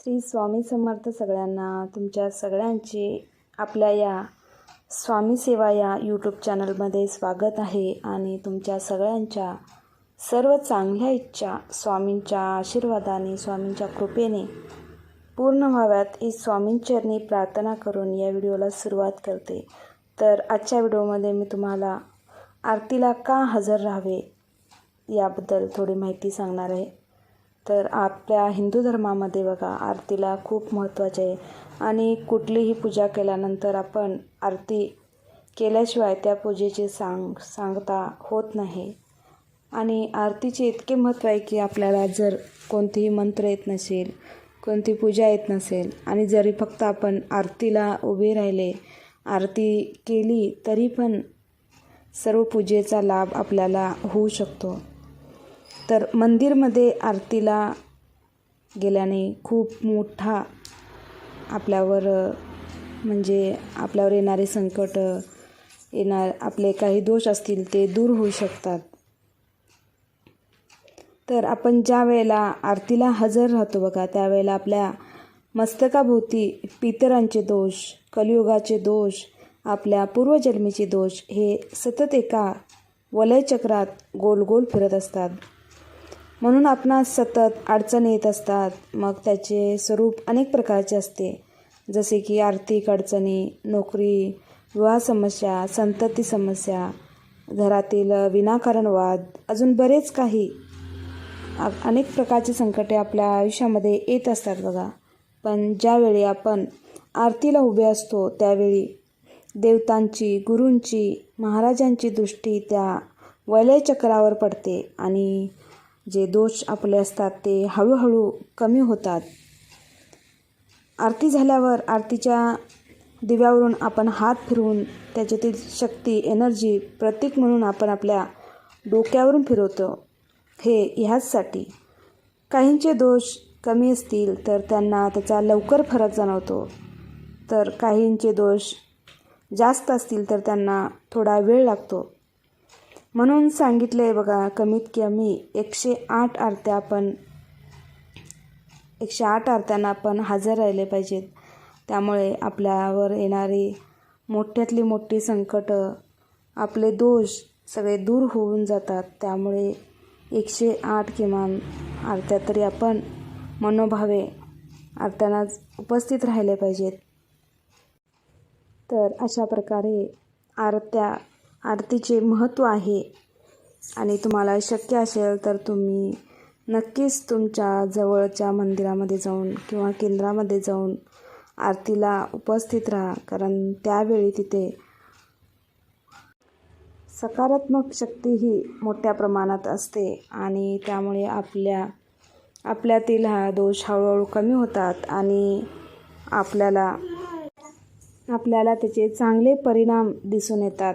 श्री स्वामी समर्थ सगळ्यांना तुमच्या सगळ्यांचे आपल्या या स्वामी सेवा या यूट्यूब चॅनलमध्ये स्वागत आहे आणि तुमच्या सगळ्यांच्या सर्व चांगल्या इच्छा स्वामींच्या आशीर्वादाने स्वामींच्या कृपेने पूर्ण व्हाव्यात. ही स्वामींचरणी प्रार्थना करून या व्हिडिओला सुरुवात करते. तर आजच्या व्हिडिओमध्ये मी तुम्हाला आरतीला का हजर राहावे याबद्दल थोडी माहिती सांगणार आहे. तर आपल्या हिंदू धर्मामध्ये बघा आरतीला खूप महत्त्वाचे आहे. आणि कुठलीही पूजा केल्यानंतर आपण आरती केल्याशिवाय त्या पूजेची सांग सांगता होत नाही. आणि आरतीचे इतके महत्त्व आहे की आपल्याला जर कोणतेही मंत्र येत नसेल कोणती पूजा येत नसेल आणि जरी फक्त आपण आरतीला उभे राहिले आरती केली तरी पण सर्व पूजेचा लाभ आपल्याला होऊ शकतो. तर मंदिरमध्ये आरतीला गेल्याने खूप मोठा आपल्यावर म्हणजे आपल्यावर येणारे संकट येणार आपले काही दोष असतील ते दूर होऊ शकतात. तर आपण ज्या वेळेला आरतीला हजर राहतो बघा त्यावेळेला आपल्या मस्तकाभोवती पितरांचे दोष कलियुगाचे दोष आपल्या पूर्वजन्मीचे दोष हे सतत एका वलयचक्रात गोल गोल फिरत असतात. म्हणून आपणास सतत अडचणी येत असतात. मग त्याचे स्वरूप अनेक प्रकारचे असते. जसे की आर्थिक अडचणी नोकरी विवाह समस्या संतती समस्या घरातील विनाकारण वाद अजून बरेच काही. अनेक प्रकारची संकटे आपल्या आयुष्यामध्ये येत असतात बघा. पण ज्यावेळी आपण आरतीला उभे असतो त्यावेळी देवतांची गुरूंची महाराजांची दृष्टी त्या वलयचक्रावर पडते आणि जे दोष आपले असतात ते हळूहळू कमी होतात. आरती झाल्यावर आरतीच्या दिव्यावरून आपण हात फिरवून त्याच्यातील शक्ती एनर्जी प्रतीक म्हणून आपण आपल्या डोक्यावरून फिरवतो. हे ह्याचसाठी. काहींचे दोष कमी असतील तर त्यांना त्याचा लवकर फरक जाणवतो. तर काहींचे दोष जास्त असतील तर त्यांना थोडा वेळ लागतो. म्हणून सांगितले आहे बघा कमीत कमी एकशे आठ आरत्या आपण एकशे आठ आरत्यांना आपण हजर राहिले पाहिजेत. त्यामुळे आपल्यावर येणारी मोठ्यातली मोठी संकटं आपले दोष सगळे दूर होऊन जातात. त्यामुळे एकशे आठ किमान आरत्या तरी आपण मनोभावे आरत्यांना उपस्थित राहिले पाहिजेत. तर अशा प्रकारे आरत्या आरतीचे महत्त्व आहे. आणि तुम्हाला शक्य असेल तर तुम्ही नक्कीच तुमच्या जवळच्या मंदिरामध्ये जाऊन किंवा केंद्रामध्ये जाऊन आरतीला उपस्थित राहा. कारण त्यावेळी तिथे सकारात्मक शक्ती ही मोठ्या प्रमाणात असते आणि त्यामुळे आपल्या आपल्यातील हा दोष हळूहळू कमी होतात आणि आपल्याला आपल्याला त्याचे चांगले परिणाम दिसून येतात.